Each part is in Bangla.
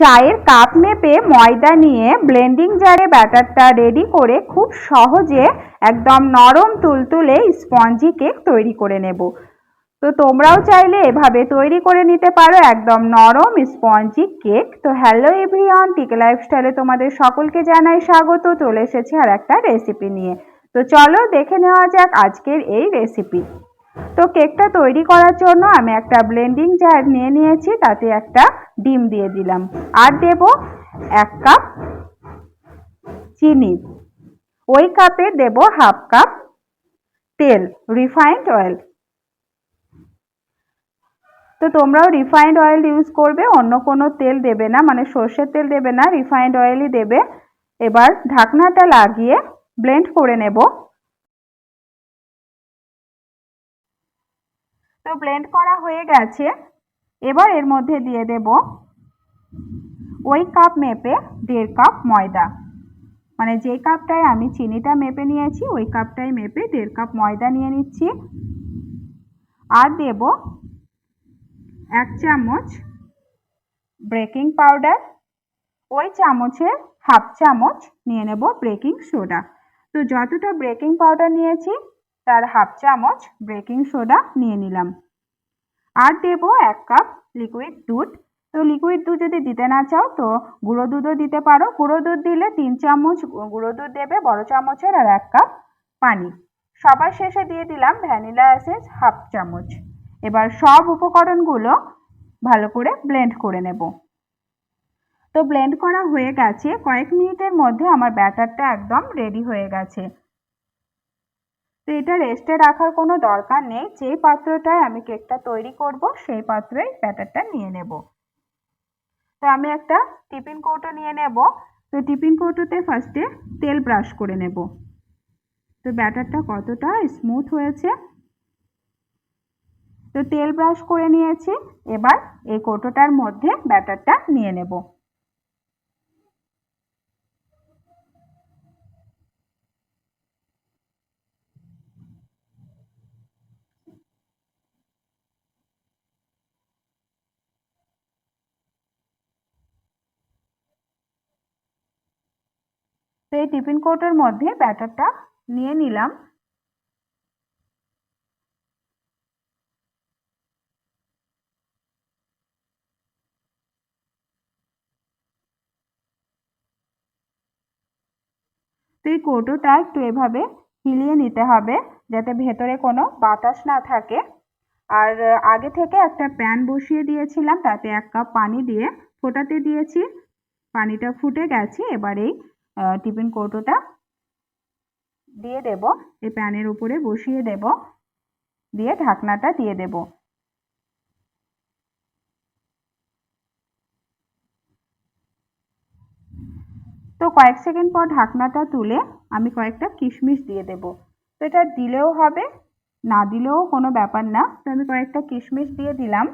চায়ের কাপ মেপে ময়দা নিয়ে ব্লেন্ডিং জারে ব্যাটারটা রেডি করে খুব সহজে একদম নরম তুলতুলে স্পঞ্জি কেক তৈরি করে নেব। তো তোমরাও চাইলে এভাবে তৈরি করে নিতে পারো একদম নরম স্পঞ্জি কেক। তো হ্যালো এভরিওয়ান, টিকে লাইফস্টাইলে তোমাদের সকলকে জানাই স্বাগত। চলে এসেছে আর একটা রেসিপি নিয়ে। তো চলো দেখে নেওয়া যাক আজকের এই রেসিপি। তো কেকটা তৈরি করার জন্য আমি একটা ব্লেন্ডিং জার নিয়ে নিয়েছি, তাতে একটা ডিম দিয়ে দিলাম। আর দেব এক কাপ চিনি। ওই কাপে দেব হাফ কাপ তেল রিফাইন্ড অয়েল তো তোমরাও রিফাইন্ড অয়েল ইউজ করবে, অন্য কোনো তেল দেবে না মানে সর্ষের তেল দেবে না রিফাইন্ড অয়েলই দেবে। এবার ঢাকনাটা লাগিয়ে ব্লেন্ড করে নেব। তো ব্লেন্ড করা হয়ে গেছে। এবার এর মধ্যে দিয়ে দেব ওই কাপ মেপে দেড় কাপ ময়দা। মানে যে কাপটায় আমি চিনিটা মেপে নিয়েছি, ওই কাপটাই মেপে দেড় কাপ ময়দা নিয়ে নিচ্ছি। আর দেব এক চামচ বেকিং পাউডার ওই চামচের হাফ চামচ নিয়ে নেব বেকিং সোডা তো যতটা বেকিং পাউডার নিয়েছি তার হাফ চামচ বেকিং সোডা নিয়ে নিলাম। আর দেব এক কাপ লিকুইড দুধ। তো লিকুইড দুধ যদি দিতে না চাও, তো গুঁড়ো দুধও দিতে পারো। গুঁড়ো দুধ দিলে তিন চামচ গুঁড়ো দুধ দেবে, বড় চামচের, আর এক কাপ পানি। সবার শেষে দিয়ে দিলাম ভ্যানিলা এসেন্স হাফ চামচ। এবার সব উপকরণগুলো ভালো করে ব্লেন্ড করে নেব। তো ব্লেন্ড করা হয়ে গেছে। কয়েক মিনিটের মধ্যে আমার ব্যাটারটা একদম রেডি হয়ে গেছে। তো এটা রেস্টে রাখার কোনো দরকার নেই। যে পাত্রটায় আমি কেকটা তৈরি করব, সেই পাত্রেই ব্যাটারটা নিয়ে নেব। তো আমি একটা টিফিন কৌটো নিয়ে নেব। তো টিফিন কৌটোতে ফার্স্টে তেল ব্রাশ করে নেব। তো ব্যাটারটা কতটা স্মুথ হয়েছে? তো তেল ব্রাশ করে নিয়েছি। এবার এই কৌটোটার মধ্যে ব্যাটারটা নিয়ে নেব। তো এই টিফিন কৌটোর মধ্যে ব্যাটারটা নিয়ে নিলাম। তো এই কৌটোটা একটু এভাবে হিলিয়ে নিতে হবে যাতে ভেতরে কোনো বাতাস না থাকে। আর আগে থেকে একটা প্যান বসিয়ে দিয়েছিলাম, তাতে এক কাপ পানি দিয়ে ফোটাতে দিয়েছি। পানিটা ফুটে গেছে, এবার এই টিফিন কৌটোটা দিয়ে দেব। এই প্যানের উপরে বসিয়ে দেব। দিয়ে ঢাকনাটা দিয়ে দেব। তো কয়েক সেকেন্ড পর ঢাকনাটা তুলে আমি কয়েকটা কিশমিশ দিয়ে দেব। তো এটা দিলেও হবে, না দিলেও কোনো ব্যাপার না। তো আমি কয়েকটা কিশমিশ দিয়ে দিলাম।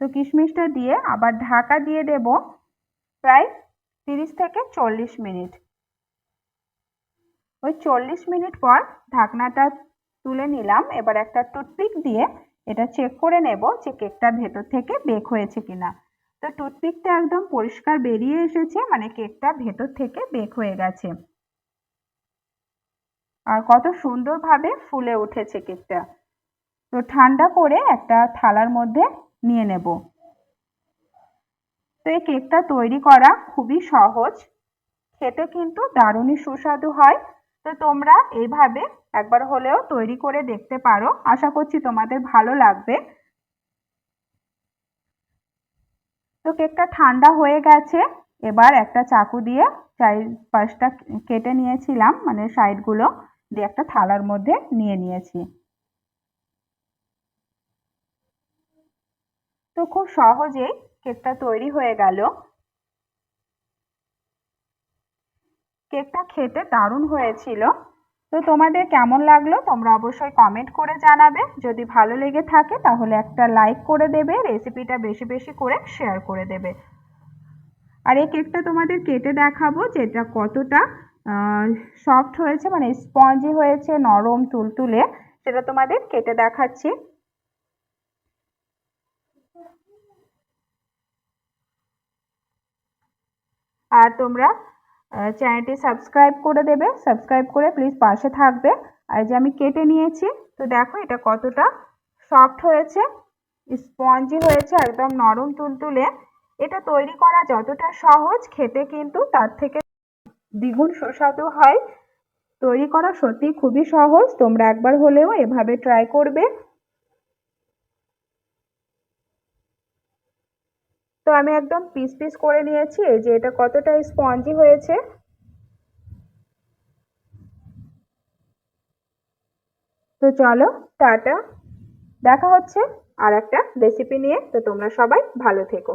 তো কিশমিশটা দিয়ে আবার ঢাকা দিয়ে দেব প্রায় তিরিশ থেকে চল্লিশ মিনিট। ওই চল্লিশ মিনিট পর ঢাকনাটা তুলে নিলাম। এবার একটা টুথপিক দিয়ে এটা চেক করে নেব যে কেকটা ভেতর থেকে বেক হয়েছে কিনা। তো টুথপিকটা একদম পরিষ্কার বেরিয়ে এসেছে মানে কেকটা ভেতর থেকে বেক হয়ে গেছে। আর কত সুন্দরভাবে ফুলে উঠেছে কেকটা। তো ঠান্ডা করে একটা থালার মধ্যে নিয়ে নেব। তো এই কেকটা তৈরি করা খুবই সহজ। খেতে কিন্তু দারুণই সুস্বাদু হয়। তো তোমরা এইভাবে একবার হলেও তৈরি করে দেখতে পারো। আশা করছি তোমাদের ভালো লাগবে। তো কেকটা ঠান্ডা হয়ে গেছে। এবার একটা চাকু দিয়ে চারিপাশটা কেটে নিয়েছিলাম। মানে সাইডগুলো দিয়ে একটা থালার মধ্যে নিয়ে নিয়েছি। তো খুব সহজেই কেকটা তৈরি হয়ে গেল। কেকটা খেতে দারুণ হয়েছিল। তো তোমাদের কেমন লাগল তোমরা অবশ্যই কমেন্ট করে জানাবে। যদি ভালো লেগে থাকে তাহলে একটা লাইক করে দেবে রেসিপিটা বেশি বেশি করে শেয়ার করে দেবে। আর এই কেকটা তোমাদের কেটে দেখাবো যেটা কতটা সফট হয়েছে মানে স্পঞ্জি হয়েছে, নরম, তুলতুলে, সেটা তোমাদের কেটে দেখাচ্ছি। আর তোমরা চ্যানেলটি সাবস্ক্রাইব করে দেবে। সাবস্ক্রাইব করে প্লিজ পাশে থাকবে। আর যে আমি কেটে নিয়েছি, তো দেখো এটা কতটা সফট হয়েছে স্পঞ্জি হয়েছে, একদম নরম তুলতুলে। এটা তৈরি করা যতটা সহজ, খেতে কিন্তু তার থেকে দ্বিগুণ সুস্বাদু হয়। তৈরি করা সত্যি খুবই সহজ, তোমরা একবার হলেও এভাবে ট্রাই করবে। তো আমি একদম পিস পিস করে নিয়েছি, এই যে এটা কতটা স্পঞ্জি হয়েছে। তো চলো টাটা, দেখা হচ্ছে আর একটা রেসিপি নিয়ে। তো তোমরা সবাই ভালো থেকো।